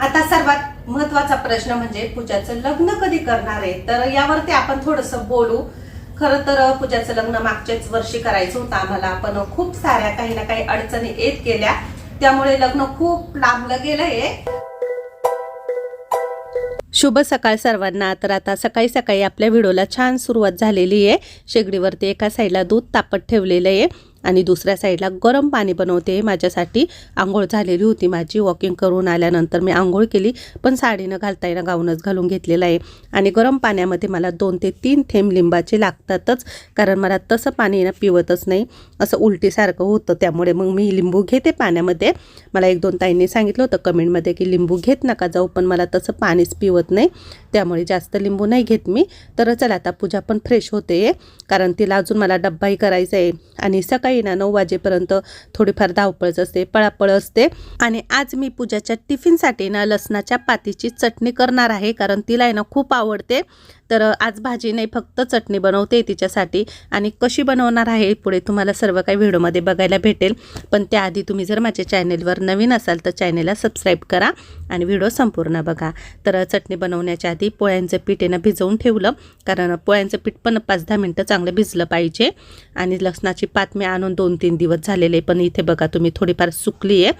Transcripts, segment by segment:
आता सर्वात महत्त्वाचा प्रश्न म्हणजे पूजाचं लग्न कधी करणार आहे? तर यावरती आपण थोडस बोलू. खर तर पूजाचं लग्न मागच्याच वर्षी करायचं होतं आम्हाला पण खूप साऱ्या काही ना काही अडचणी येत गेल्या. त्यामुळे लग्न खूप लांबलं गेलंय. शुभ सकाळ सर्वांना. तर आता सकाळी सकाळी आपल्या व्हिडिओला छान सुरुवात झालेली आहे. शेगडीवरती एका साईडला दूध तापत ठेवलेलं आहे. आणि दुसऱ्या साईडला गरम पाणी बनवते. माझ्यासाठी आंघोळ झालेली होती. माझी वॉकिंग करून आल्यानंतर मी आंघोळ केली पण साडी न घालता येणं गाऊनच घालून घेतलेलं आहे. आणि गरम पाण्यामध्ये मला दोन ते तीन थेंब लिंबाचे लागतातच कारण मला तसं पाणी ना पिवतच नाही. असं उलटीसारखं होतं. त्यामुळे मग मी लिंबू घेते पाण्यामध्ये. मला एक दोन ताईंनी सांगितलं होतं कमेंटमध्ये की लिंबू घेत नका जाऊ पण मला तसं पाणीच पिवत नाही. त्यामुळे जास्त लिंबू नाही घेत मी. तर चला आता पूजा पण फ्रेश होते. कारण तिला अजून मला डब्बाही करायचा आहे. आणि सकाळी ना नऊ वाजेपर्यंत थोडीफार धावपळच असते पळापळ असते. आणि आज मी पूजाच्या टिफिनसाठी ना लसणाच्या पातीची चटणी करणार आहे कारण तिला आहे ना खूप आवडते. तर आज भाजी नाही फक्त चटणी बनवते तिच्यासाठी आणि कशी बनवणार आहे पुढे तुम्हाला सर्व काही व्हिडिओमध्ये बघायला भेटेल. पण त्याआधी तुम्ही जर माझ्या चॅनेलवर नवीन असाल तर चॅनेलला सबस्क्राईब करा आणि व्हिडिओ संपूर्ण बघा. तर चटणी बनवण्याच्या आधी पोळ्यांचं पीठ येणं भिजवून ठेवलं. कारण पोळ्यांचं पीठ पण पाच दहा मिनटं चांगलं भिजलं पाहिजे. आणि लसणाची पातमी आणून दोन तीन दिवस झालेले पण इथे बघा तुम्ही थोडीफार सुकली आहे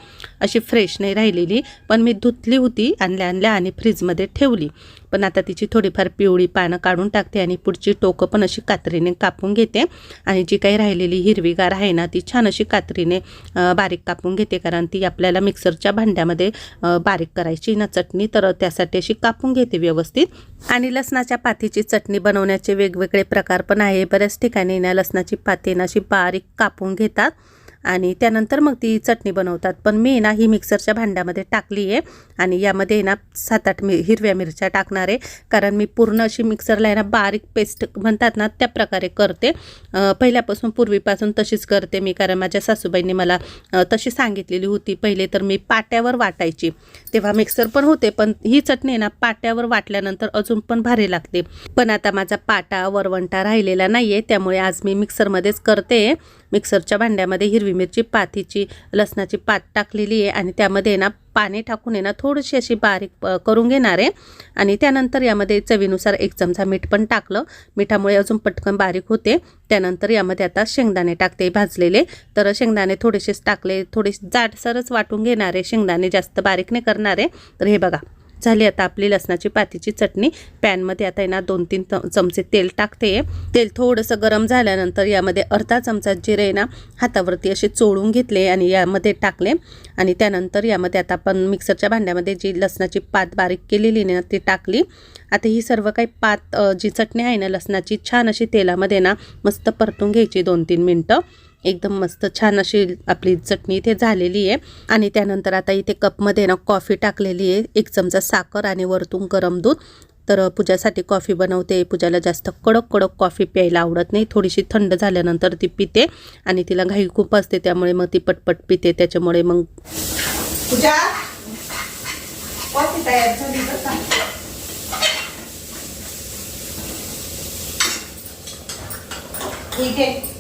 अशी फ्रेश नाही राहिलेली पण मी धुतली होती आणल्या आणल्या आणि फ्रीजमध्ये ठेवली. पण आता तिची थोडीफार पिवळी पानं काढून टाकते आणि पुढची टोकं पण अशी कात्रीने कापून घेते. आणि जी काही राहिलेली हिरवीगार आहे ना ती छान अशी कात्रीने बारीक कापून घेते. कारण ती आपल्याला मिक्सरच्या भांड्यामध्ये बारीक करायची ना चटणी तर त्यासाठी अशी कापून घेते व्यवस्थित. आणि लसणाच्या पातीची चटणी बनवण्याचे वेगवेगळे प्रकार पण आहे. बऱ्याच ठिकाणी ना लसणाची पाती ना अशी बारीक कापून घेतात. आणि त्यानंतर मग ती चटणी बनवतात. पण मी ना ही मिक्सरच्या भांड्यामध्ये टाकली आहे आणि यामध्ये ना सात आठ मी हिरव्या मिरच्या टाकणार आहे. कारण मी पूर्ण अशी मिक्सरला आहे ना बारीक पेस्ट म्हणतात ना त्या प्रकारे करते. पहिल्यापासून पूर्वीपासून तशीच करते मी. कारण माझ्या सासूबाईंनी मला तशी सांगितलेली होती. पहिले तर मी पाट्यावर वाटायची. तेव्हा मिक्सर पण होते पण ही चटणी आहे ना पाट्यावर वाटल्यानंतर अजून पण भारी लागते. पण आता माझा पाटा वरवंटा राहिलेला नाही आहे त्यामुळे आज मी मिक्सरमध्येच करते. मिक्सरच्या भांड्यामध्ये हिरवी मिरची पातीची लसणाची पात टाकलेली आहे आणि त्यामध्ये ना पाणी टाकून आहे ना थोडीशी अशी बारीक करून घेणार आहे. आणि त्यानंतर यामध्ये चवीनुसार एक चमचा मीठ पण टाकलं. मिठामुळे अजून पटकन बारीक होते. त्यानंतर यामध्ये आता शेंगदाणे टाकते भाजलेले. तर शेंगदाणे थोडेसेच टाकले थोडेसे जाडसरच वाटून घेणार आहे. शेंगदाणे जास्त बारीक नाही करणार आहे. तर हे बघा. झाली आता आपली लसणाची पातीची चटणी. पॅनमध्ये आता येणार ना दोन तीन त- चमचे तेल टाकते. तेल थोडंसं गरम झाल्यानंतर यामध्ये अर्धा चमचा जिरे आहे ना हातावरती असे चोळून घेतले आणि यामध्ये टाकले. आणि त्यानंतर यामध्ये आता आपण मिक्सरच्या भांड्यामध्ये जी लसणाची पात बारीक केलेली ना ती टाकली. आता ही सर्व काही पात जी चटणी आहे ना लसणाची छान अशी तेलामध्ये ना मस्त परतून घ्यायची दोन तीन मिनटं. एकदम मस्त छान अशी आपली चटणी इथे झालेली आहे. आणि त्यानंतर आता इथे कपमध्ये ना कॉफी टाकलेली आहे. एक चमचा साखर आणि वरतून गरम दूध. तर पूजासाठी कॉफी बनवते. पूजाला जास्त कडक कडक कॉफी प्यायला आवडत नाही. थोडीशी थंड झाल्यानंतर ती पिते आणि तिला घाई खूप असते. त्यामुळे मग ती पटपट पिते. त्याच्यामुळे मग पूजा कॉफी तयार झाली ठीक आहे.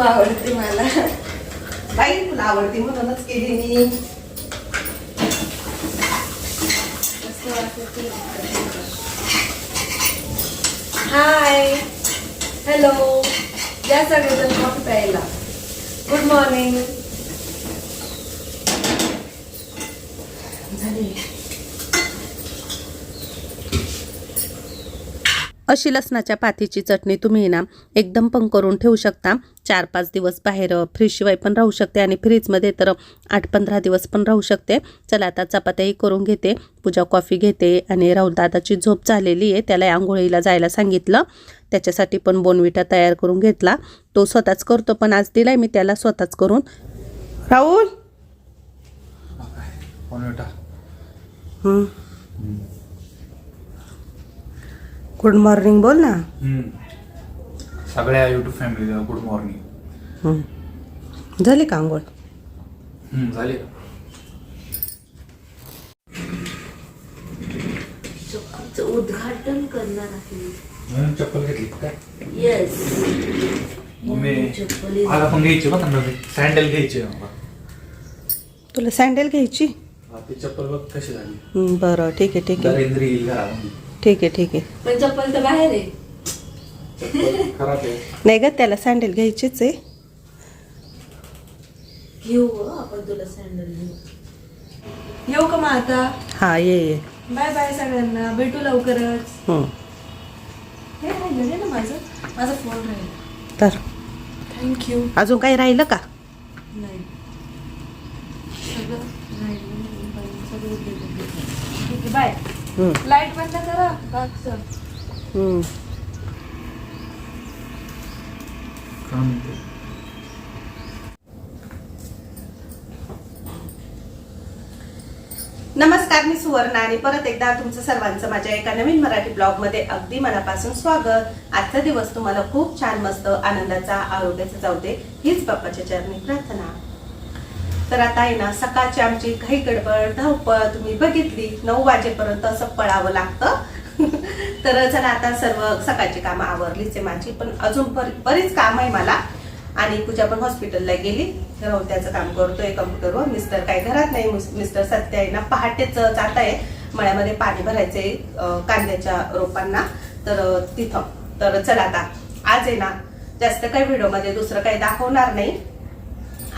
खूप आवडते मला. बाई तुला आवडते म्हणूनच केली मी. हाय हॅलो या सगळेजण कॉफी प्यायला. गुड मॉर्निंग झाली. अशी लसणाच्या पातीची चटणी तुम्ही ना एकदम पण करून ठेवू शकता. चार पाच दिवस बाहेर फ्रीजशिवाय पण राहू शकते आणि फ्रीजमध्ये तर आठ पंधरा दिवस पण राहू शकते. चला आता चपात्याही करून घेते. पूजा कॉफी घेते आणि राहुल दादाची झोप झालेली आहे. त्याला आंघोळीला जायला सांगितलं. त्याच्यासाठी पण बोनविटा तयार करून घेतला. तो स्वतःच करतो पण आज दिलाय मी त्याला स्वतःच करून. राहुल? गुड मॉर्निंग बोल ना. सगळ्या युट्यूब फॅमिलीला गुड मॉर्निंग झाली का आंघोळ झाले. उद्घाटन करणार आहे. म्हणून चप्पल घेतली काय येस मम्मी मला पण घ्यायची बघ नवीन सँडल घ्यायची मला. तुला सँडल घ्यायची? हा, ती चप्पल बघ कशी झाली. हं, बरं ठीक आहे ठीक आहे. नरेंद्र येईल घरामध्ये. ठीक आहे ठीक आहे. पण चप्पल तर बाहेर आहे. चप्पल खराब आहे. नाही ग त्याला सँडल घ्यायचीच आहे. घेऊ आपण तुला सँडल घेऊ. येऊ का मग आता? हा ये ये. बाय बाय सगळ्यांना. भेटू लवकरच. हं. हे राहिलं नाही ना माझं. माझा फोन राहिला. तर? थँक्यू अजून काही राहिलं का? नाही. सगळं राहिलं. सगळं. ठीक आहे बाय लाइट बंद करा बागचं नमस्कार मी सुवर्णा आणि परत एकदा तुमचं सर्वांचं माझ्या एका नवीन मराठी ब्लॉगमध्ये अगदी मनापासून स्वागत. आजचा दिवस तुम्हाला खूप छान मस्त आनंदाचा आरोग्याचा जाऊ दे हीच बाप्पाच्या चरणी प्रार्थना. तर आता आहे ना सकाळची आमची घाई गडबड धावपळ तुम्ही बघितली नऊ वाजेपर्यंत असं पळावं लागतं. तर चला आता सर्व सकाळची कामं आवरलीच आहे माझी पण अजून बरीच काम आहे मला. आणि पूजा पण हॉस्पिटलला गेली. त्याचं काम करतोय कम्प्युटरवर मिस्टर काय घरात नाही मिस- मिस्टर सत्य आहे ना पहाटेच जात आहे. मळ्यामध्ये पाणी भरायचंय कांद्याच्या रोपांना. तर तिथं. तर चला आता. आज आहे ना जास्त काही व्हिडिओमध्ये दुसरं काही दाखवणार नाही.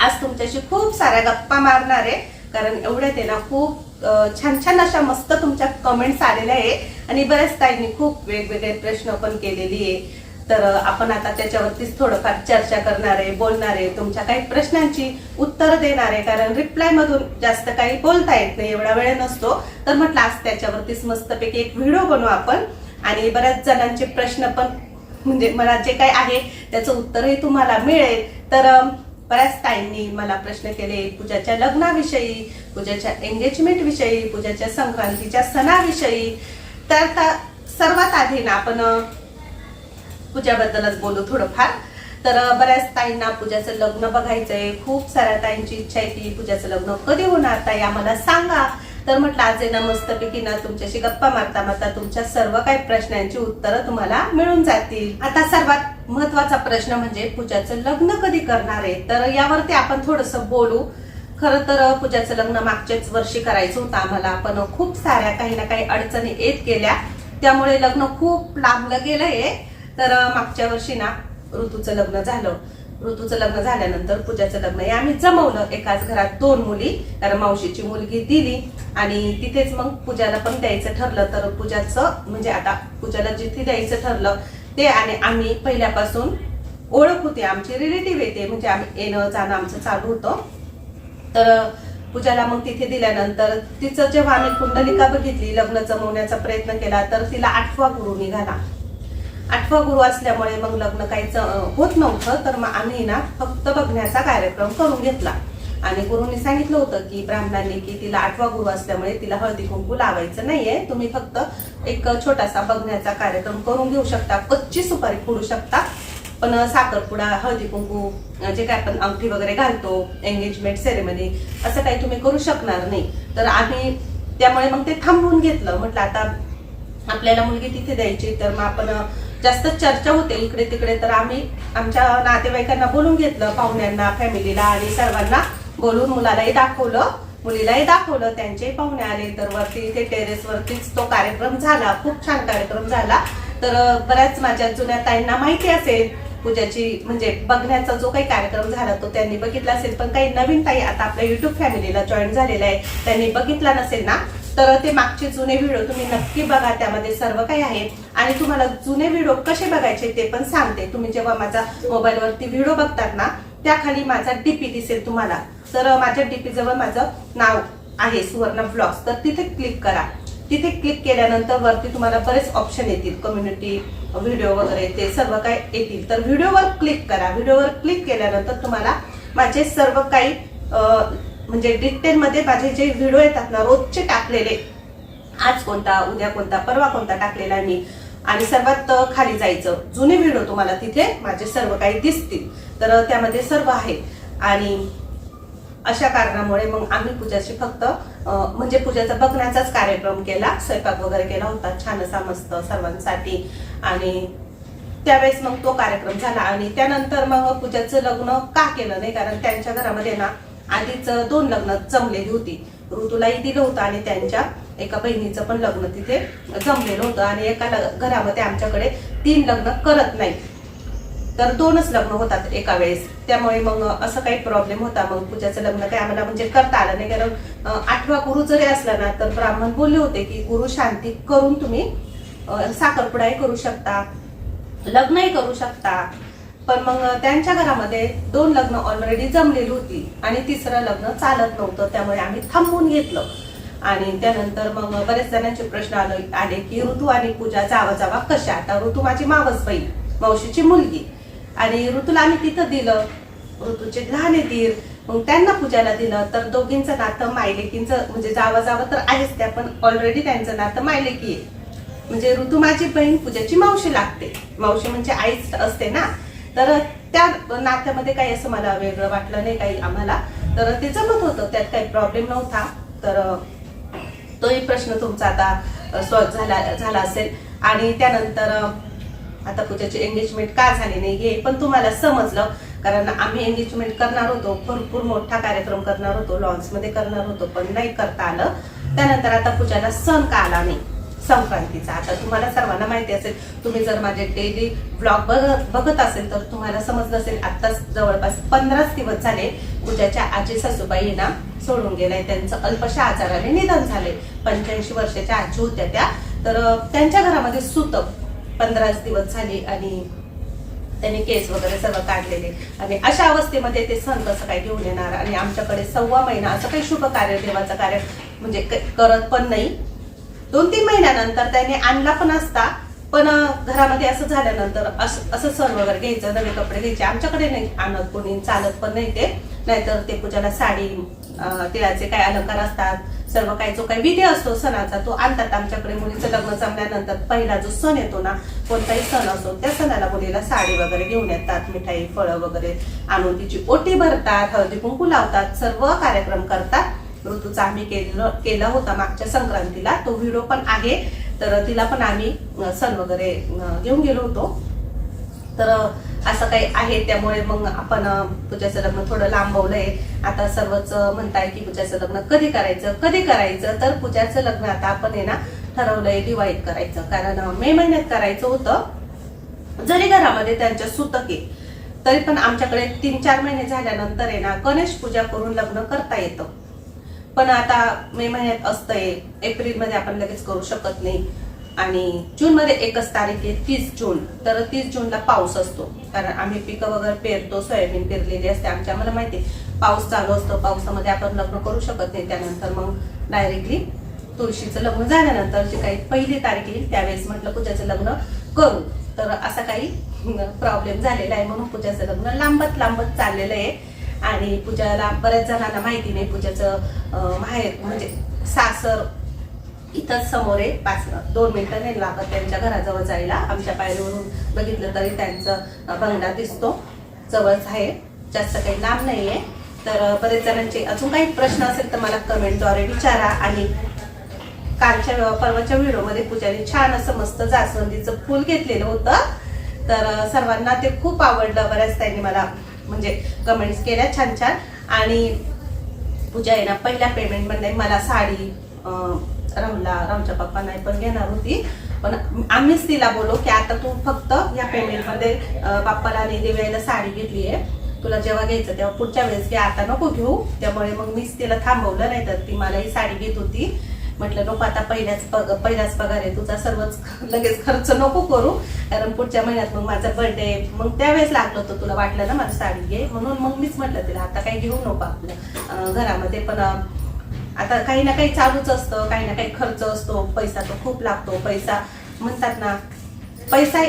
आज तुमच्याशी खूप साऱ्या गप्पा मारणार आहे. कारण एवढ्यात आहे ना खूप छान छान अशा मस्त तुमच्या कमेंट्स आलेल्या आहे. आणि बऱ्याच ताईंनी खूप वेगवेगळे प्रश्न पण केलेली आहे. तर आपण आता त्याच्यावरतीच थोडंफार चर्चा करणार आहे बोलणार आहे. तुमच्या काही प्रश्नांची उत्तर देणार आहे. कारण रिप्लाय मधून जास्त काही बोलता येत नाही एवढा वेळ नसतो. तर म्हटलं आज त्याच्यावरतीच मस्तपैकी एक व्हिडिओ बनवू आपण. आणि बऱ्याच जणांचे प्रश्न पण म्हणजे मला जे काही आहे त्याचं उत्तरही तुम्हाला मिळेल. तर बऱ्याच ताईंनी मला प्रश्न केले पूजाच्या लग्नाविषयी पूजाच्या एंगेजमेंट विषयी पूजाच्या संक्रांतीच्या सणाविषयी. तर सर्वात आधी ना आपण पूजाबद्दलच बोलू थोडंफार. तर बऱ्याच ताईंना पूजाचं लग्न बघायचंय. खूप साऱ्या ताईंची इच्छा आहे की पूजाचं लग्न कधी होणार ताई आम्हाला सांगा. तर म्हटलं आज आहे ना मस्तपैकी ना तुमच्याशी गप्पा मारता मारता तुमच्या सर्व काही प्रश्नांची उत्तरं तुम्हाला मिळून जातील. आता सर्वात महत्त्वाचा प्रश्न म्हणजे पूजाचं लग्न कधी करणार आहे? तर यावरती आपण थोडस बोलू. खरं तर पूजाचं लग्न मागच्याच वर्षी करायचं होतं आम्हाला पण खूप साऱ्या काही ना काही अडचणी येत गेल्या. त्यामुळे लग्न खूप लांबलं गेलंय. तर मागच्या वर्षी ना ऋतूचं लग्न झालं. ऋतूचं लग्न झाल्यानंतर पूजाचं लग्न हे आम्ही जमवलं. एकाच घरात दोन मुली कारण मावशीची मुलगी दिली आणि तिथेच मग पूजाला पण द्यायचं ठरलं. तर पूजाचं म्हणजे आता पूजाला जिथे द्यायचं ठरलं ते आणि आम्ही पहिल्यापासून ओळख होती. आमची रिलेटिव्ह येते म्हणजे आम्ही येणं जाणं आमचं चालू होतं. तर पूजाला मग तिथे दिल्यानंतर तिचं जेव्हा आम्ही कुंडलिका बघितली लग्न जमवण्याचा प्रयत्न केला तर तिला आठवा गुरु निघाला. आठवा गुरु असल्यामुळे मग लग्न काहीच होत नव्हतं. तर मग आम्ही ना फक्त बघण्याचा कार्यक्रम करून घेतला. आणि गुरुंनी सांगितलं होतं की ब्राह्मणांनी की तिला आठवा गुरु असल्यामुळे तिला हळदी कुंकू लावायचं नाहीये. तुम्ही फक्त एक छोटासा बघण्याचा कार्यक्रम करून घेऊ शकता. कच्ची सुपारी फोडू शकता. पण साखरपुडा हळदी कुंकू जे काय आपण अंगठी वगैरे घालतो एंगेजमेंट सेरेमनी असं काही तुम्ही करू शकणार नाही. तर आम्ही त्यामुळे मग ते थांबवून घेतलं. म्हटलं आता आपल्याला मुलगी तिथे द्यायची तर मग आपण जास्त चर्चा होते इकडे तिकडे तर आम्ही आमच्या नातेवाईकांना बोलून घेतलं पाहुण्यांना फॅमिलीला आणि सर्वांना बोलून मुलालाही दाखवलं मुलीलाही दाखवलं त्यांचे पाहुणे आले तर वरती इथे टेरेसवरतीच तो कार्यक्रम झाला खूप छान कार्यक्रम झाला. तर बऱ्याच माझ्या जुन्या ताईंना माहिती असेल पूजाची म्हणजे बघण्याचा जो काही कार्यक्रम झाला तो त्यांनी बघितला असेल पण काही नवीन ताई आता आपल्या युट्यूब फॅमिलीला जॉईन झालेला आहे त्यांनी बघितला नसेल ना तर ते मागचे जुने व्हिडिओ तुम्ही नक्की बघा त्यामध्ये सर्व काही आहे. आणि तुम्हाला जुने व्हिडिओ कसे बघायचे ते पण सांगते. तुम्ही जेव्हा माझा मोबाईलवरती व्हिडिओ बघतात ना त्याखाली माझा डीपी दिसेल तुम्हाला. तर माझ्या डीपी जवळ माझं नाव आहे सुवर्ण ब्लॉग्स. तर तिथे क्लिक करा. तिथे क्लिक केल्यानंतर वरती तुम्हाला बरेच ऑप्शन येतील. कम्युनिटी व्हिडिओ वगैरे ते सर्व काय येतील. तर व्हिडिओवर क्लिक करा. व्हिडिओवर क्लिक केल्यानंतर तुम्हाला माझे सर्व काही म्हणजे डिटेलमध्ये माझे जे व्हिडिओ येतात ना रोजचे टाकलेले. आज कोणता उद्या कोणता परवा कोणता टाकलेला मी. आणि सर्वात खाली जायचं. जुने व्हिडिओ तुम्हाला तिथे माझे सर्व काही दिसतील. तर त्यामध्ये सर्व आहे. आणि अशा कारणामुळे मग आम्ही पूजाची फक्त म्हणजे पूजाचा बघण्याचाच कार्यक्रम केला. स्वयंपाक वगैरे केला होता. छान असा मस्त सर्वांसाठी. आणि त्यावेळेस मग तो कार्यक्रम झाला. आणि त्यानंतर मग पूजाचं लग्न का केलं नाही? कारण त्यांच्या घरामध्ये ना आधीच दोन लग्न जमलेली होती. ऋतूलाही दिलं होतं आणि त्यांच्या एका बहिणीचं पण लग्न तिथे जमलेलं होतं आणि एका घरामध्ये आमच्याकडे तीन लग्न करत नाही तर दोनच लग्न होतात एका वेळेस. त्यामुळे मग असं काही प्रॉब्लेम होता. मग पूजाचं लग्न काय आम्हाला म्हणजे करता आलं नाही. कारण आठवा गुरु जरी असला ना तर ब्राह्मण बोलले होते की गुरु शांती करून तुम्ही साखरपुडाही करू शकता लग्नही करू शकता. पण मग त्यांच्या घरामध्ये दोन लग्न ऑलरेडी जमलेली होती आणि तिसरं लग्न चालत नव्हतं त्यामुळे आम्ही थांबवून घेतलं. आणि त्यानंतर मग बरेच जणांचे प्रश्न आले आले की ऋतू आणि पूजा जावा जावा कशा? आता ऋतू माझी मावस बहीण मावशीची मुलगी. आणि ऋतूला आम्ही तिथं दिलं ऋतूचे लहान दीर मग त्यांना पूजाला दिलं तर दोघींचं नातं मायलेकींचं म्हणजे जावा जावं तर आहेच त्या पण ऑलरेडी त्यांचं नातं मायलेकी आहे. म्हणजे ऋतू माझी बहीण पूजाची मावशी लागते. मावशी म्हणजे आईच असते ना. तर त्या नात्यामध्ये काही असं मला वेगळं वाटलं नाही काही आम्हाला. तर ते जमत होतं त्यात काही प्रॉब्लेम नव्हता. तर तोही प्रश्न तुमचा आता सॉल्व झाला झाला असेल. आणि त्यानंतर आता पूजाची एंगेजमेंट का झाली नाही हे पण तुम्हाला समजलं. कारण आम्ही एंगेजमेंट करणार होतो भरपूर मोठा कार्यक्रम करणार होतो लॉन्समध्ये करणार होतो पण नाही करता आलं. त्यानंतर आता पूजाला सण का आला नाही? संक्रांतीचा. आता तुम्हाला सर्वांना माहिती असेल तुम्ही जर माझे डेली ब्लॉग बघत बघत असेल तर तुम्हाला समजलं असेल आताच जवळपास पंधराच दिवस झाले उद्याच्या आजी सासूबाई ना सोडून गेलाय त्यांचं अल्पशा आजाराने निधन झाले. पंच्याऐंशी वर्षाच्या आजी होत्या त्या. तर त्यांच्या घरामध्ये सुतक पंधराच दिवस झाले आणि त्यांनी केस वगैरे सगळं काढलेले. आणि अशा अवस्थेमध्ये ते सण कसं काय घेऊन येणार. आणि आमच्याकडे सव्वा महिना असं काही शुभ कार्य देवाचं कार्य म्हणजे करत पण नाही. दोन तीन महिन्यानंतर त्याने आणला पण असता पण घरामध्ये असं झाल्यानंतर असं असं सण वगैरे घ्यायचं नवे कपडे घ्यायचे आमच्याकडे नाही आणत कोणी चालत पण नाही ते. नाहीतर ते पूजाला साडी तिळाचे काय अलंकार असतात सर्व काही जो काही विधी असतो सणाचा तो आणतात आमच्याकडे. मुलीचं लग्न जमल्यानंतर पहिला जो सण येतो ना कोणताही सण असतो त्या सणाला मुलीला साडी वगैरे घेऊन येतात मिठाई फळं वगैरे आणून तिची ओटी भरतात हळदी कुंकू लावतात सर्व कार्यक्रम करतात. ऋतूचा आम्ही केलं केला होता मागच्या संक्रांतीला. तो व्हिडिओ पण आहे. तर तिला पण आम्ही सण वगैरे घेऊन गेलो होतो. तर असं काही आहे. त्यामुळे मग आपण पूजाचं लग्न थोडं लांबवलंय. आता सर्वच म्हणताय की पूजाचं लग्न कधी करायचं कधी करायचं? तर पूजाचं लग्न आता आपण आहे ना ठरवलंय दिवाळीत करायचं. कारण मे महिन्यात करायचं होतं. जरी घरामध्ये त्यांच्या सुतके तरी पण आमच्याकडे तीन चार महिने झाल्यानंतर आहे ना गणेश पूजा करून लग्न करता येतं. पण आता मे महिन्यात असतंय. एप्रिलमध्ये आपण लगेच करू शकत नाही. आणि जून मध्ये एकच तारीख आहे तीस जून. तर तीस जूनला पाऊस असतो. कारण आम्ही पिकं वगैरे पेरतो सोयाबीन पेरलेली असते. आमच्या आम्हाला माहिती आहे, पाऊस चालू असतो पावसामध्ये आपण लग्न करू शकत नाही. त्यानंतर मग डायरेक्टली तुळशीचं लग्न झाल्यानंतर जी काही पहिली तारीख येईल त्यावेळेस म्हटलं पूजाचं लग्न करू. तर असा काही प्रॉब्लेम झालेला आहे. म्हणून पूजाचं लग्न लांबत लांबत चाललेलं आहे. आणि पूजाला बऱ्याच जणांना माहिती नाही पूजाचं माहेर म्हणजे सासर इथंच समोर आहे. पाच दोन मिनिटं नाही लागत त्यांच्या घराजवळ जायला. आमच्या पायरीवरून बघितलं तरी त्यांचं बंगला दिसतो. जवळच आहे. जास्त काही लांब नाही आहे तर बरेच जणांचे अजून काही प्रश्न असेल तर मला कमेंटद्वारे विचारा. आणि कालच्या परवाच्या व्हिडिओमध्ये पूजाने छान असं मस्त जास्वंदीचं फूल घेतलेलं होतं. तर सर्वांना ते खूप आवडलं. बऱ्याच त्यांनी मला म्हणजे कमेंट्स केल्या छान छान. आणि पूजा आहे ना पहिल्या पेमेंटमध्ये मला साडी राहुलला राहुलच्या पप्पांना पण घेणार होती. पण आम्हीच तिला बोलो की आता तू फक्त या पेमेंटमध्ये पप्पाला बाप्पाला आणि दिव्याला साडी घेतली आहे तुला जेव्हा घ्यायचं तेव्हा पुढच्या वेळेस की आता नको घेऊ. त्यामुळे मग मीच तिला थांबवलं. नाही तर ती मला ही साडी घेत होती. म्हटलं नको आता पहिल्याच पग पहिलाच पगार आहे तुझा सर्वच लगेच खर्च नको करू. कारण पुढच्या महिन्यात मग माझा बर्थडे मग त्यावेळेस लागलं होतं तुला वाटलं ना माझी साडी घे. म्हणून मग मीच म्हटलं तिला आता काही घेऊ नको आपलं घरामध्ये. पण आता काही ना काही चालूच असतं काही ना काही खर्च असतो. पैसा तो खूप लागतो. पैसा म्हणतात ना पैसा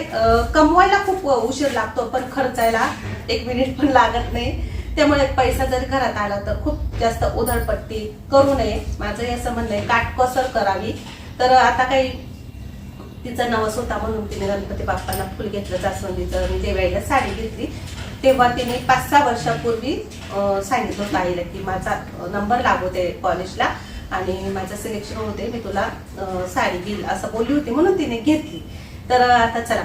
कमवायला खूप उशीर लागतो पण खर्चायला एक मिनिट पण लागत नाही. त्यामुळे पैसा जरी घरात आला तर खूप जास्त उधळपट्टी करू नये. माझं असं म्हणणं आहे काटकसर करावी. तर आता काही तिचा नवस होता म्हणून तिने गणपती बाप्पांना फुल घेतलं जास्वंदीचं. मी देवाईला साडी घेतली. तेव्हा तिने पाच सहा वर्षापूर्वी सांगितलं होतं आईला की माझा नंबर लागू दे कॉलेजला आणि माझं सिलेक्शन होते मी तुला साडी घेईल असं बोलली होती म्हणून तिने घेतली. तर आता चला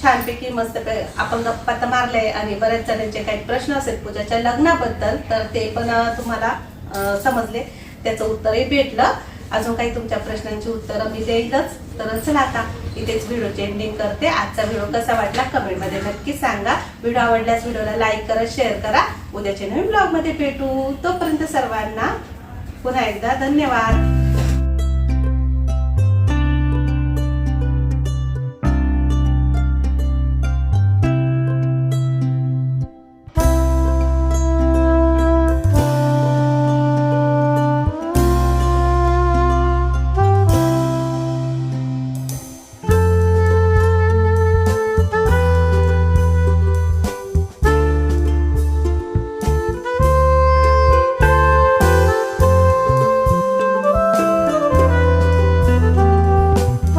छानपैकी मस्त आपण गप्पा तर मारले आणि बऱ्याच जणांचे काही प्रश्न असेल पूजाच्या लग्नाबद्दल तर ते पण तुम्हाला समजले. त्याचं उत्तरही भेटलं. अजून काही तुमच्या प्रश्नांची उत्तरं मी देईलच. तर चला आता इथेच व्हिडिओची एंडिंग करते. आजचा व्हिडिओ कसा वाटला कमेंटमध्ये नक्की सांगा. व्हिडिओ आवडल्यास व्हिडिओला लाईक करा शेअर करा. उद्याच्या नवीन ब्लॉगमध्ये भेटू. तोपर्यंत सर्वांना पुन्हा एकदा धन्यवाद.